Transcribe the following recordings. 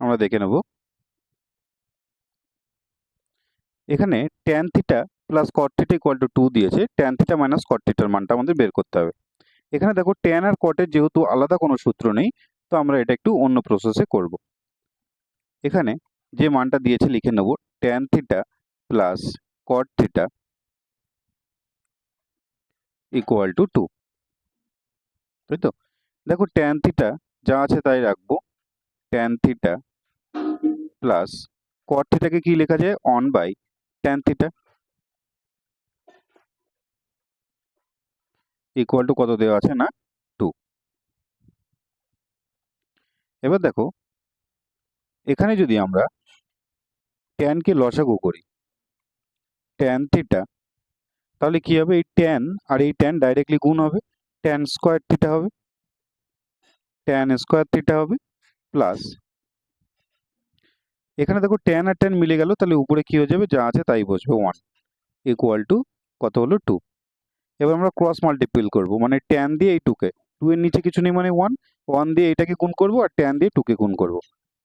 আমরা দেখে নেব। এখানে tan theta plus cot theta equal to two দিয়েছে। ট্যান থিটা মাইনাস কট থিটার মানটা আমাদের বের করতে হবে। এখানে দেখো ট্যান আর কটের যেহেতু আলাদা কোনো সূত্র নেই, তো আমরা এটা একটু অন্য প্রসেসে করব। এখানে যে মানটা দিয়েছে লিখে নেব tan theta plus cot theta equal to two তাই তো দেখো ট্যান থিটা যা আছে তাই রাখব। ট্যান থিটা প্লাস কট থিটাকে কি লেখা যায়? One by tan theta equal to কত দেওয়া আছে না? টু এবার দেখো, এখানে যদি আমরা ট্যানকে লসাগু করি ট্যান থিটা তাহলে কি হবে? এই ট্যান আর এই ট্যান ডাইরেক্টলি গুণ হবে। ট্যান স্কোয়ার থিটা হবে। ট্যান স্কোয়ার থিটা হবে। প্লাস এখানে দেখো টেন আর টেন মিলে গেল, তাহলে উপরে কি হয়ে যাবে? যা আছে তাই বসবে ওয়ান ইকুয়াল টু কত হলো টু এবার আমরা ক্রস মাল্টিপ্ল করব মানে টেন দিয়ে এই টুকে টু এর নিচে কিছু নেই মানে ওয়ান ওয়ান দিয়ে এটাকে গুণ করব আর টেন দিয়ে টুকে গুণ করব।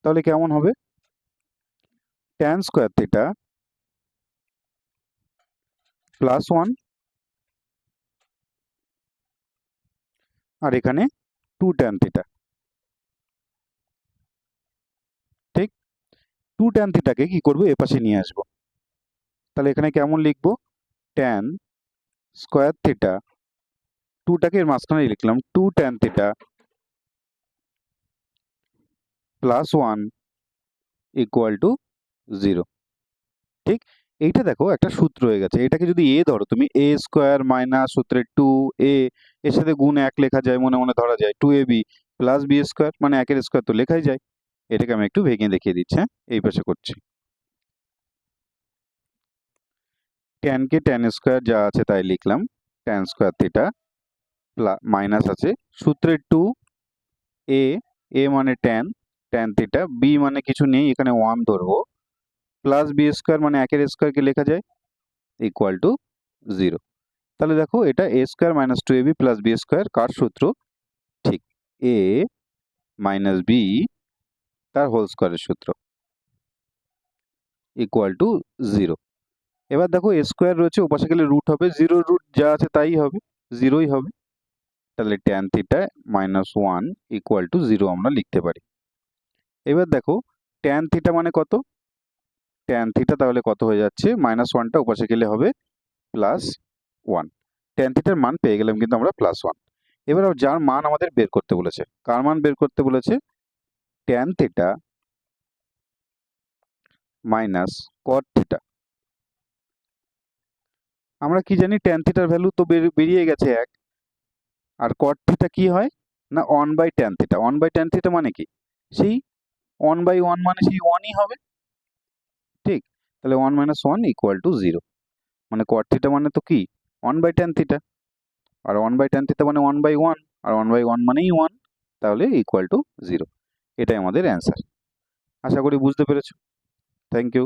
তাহলে কেমন হবে? Tan square theta plus one আর এখানে টু ট্যান থিটা ঠিক টু ট্যান থিটাকে কি করব? এপাশে নিয়ে আসব। তাহলে এখানে কেমন লিখব? ট্যান স্কোয়ার থিটা টুটাকে এর মাঝখানে লিখলাম। Two tan theta plus one equal to zero ঠিক? এইটা দেখো, একটা সূত্র হয়ে গেছে। এটাকে যদি এ ধরো, তুমি এ স্কোয়ার মাইনাস সূত্রের টু এ এর সাথে গুণ এক লেখা যায়, মনে মনে ধরা যায়। Two A B plus B square মানে একের স্কোয়ার তো লেখাই যায়। এটাকে আমি একটু ভেঙে দেখিয়ে দিচ্ছি হ্যাঁ? এই পাশে করছি। ট্যানকে ট্যান স্কোয়ার যা আছে তাই লিখলাম ট্যান স্কোয়ার থিটা মাইনাস আছে। সূত্রের টু এ এ মানে ট্যান ট্যান থিটা বি মানে কিছু নেই, এখানে ওয়ান ধরবো। প্লাস বি স্কোয়ার মানে একের স্কোয়ারকে লেখা যায় ইকুয়াল টু জিরো তাহলে দেখো, এটা a square minus two a b plus b square কার সূত্র? ঠিক এ মাইনাস বি তার হোল স্কোয়ারের সূত্র। ইকুয়াল টু জিরো এবার দেখো এ স্কোয়ার রয়েছে, ওপাশে গেলে রুট হবে। জিরো রুট যা আছে তাই হবে। জিরোই হবে। তাহলে tan theta minus one equal to zero আমরা লিখতে পারি। এবার দেখো ট্যান থিটা মানে কত? ট্যান থিটা তাহলে কত হয়ে যাচ্ছে? মাইনাস ওয়ানটা ওপাশে গেলে হবে প্লাস ওয়ান ট্যান থিটার মান পেয়ে গেলাম কিন্তু আমরা প্লাস ওয়ান এবার যার মান আমাদের বের করতে বলেছে। কার মান বের করতে বলেছে? Tan theta minus cot theta আমরা কি জানি ট্যান থিটার ভ্যালু তো বেরিয়ে গেছে এক। আর কট থিটা কি হয়? না one by tan theta one by tan theta মানে কি? সেই ওয়ান বাই ওয়ান মানে সেই ওয়ানই হবে। ঠিক? তাহলে one minus one equal to zero মানে কট থিটা মানে তো কি? ওয়ান বাই ট্যান থিটা আর ওয়ান বাই ট্যান থিটা মানে ওয়ান বাই ওয়ান আর ওয়ান বাই ওয়ান মানেই ওয়ান তাহলে ইকুয়াল টু জিরো এটাই আমাদের অ্যান্সার আশা করি বুঝতে পেরেছ। Thank you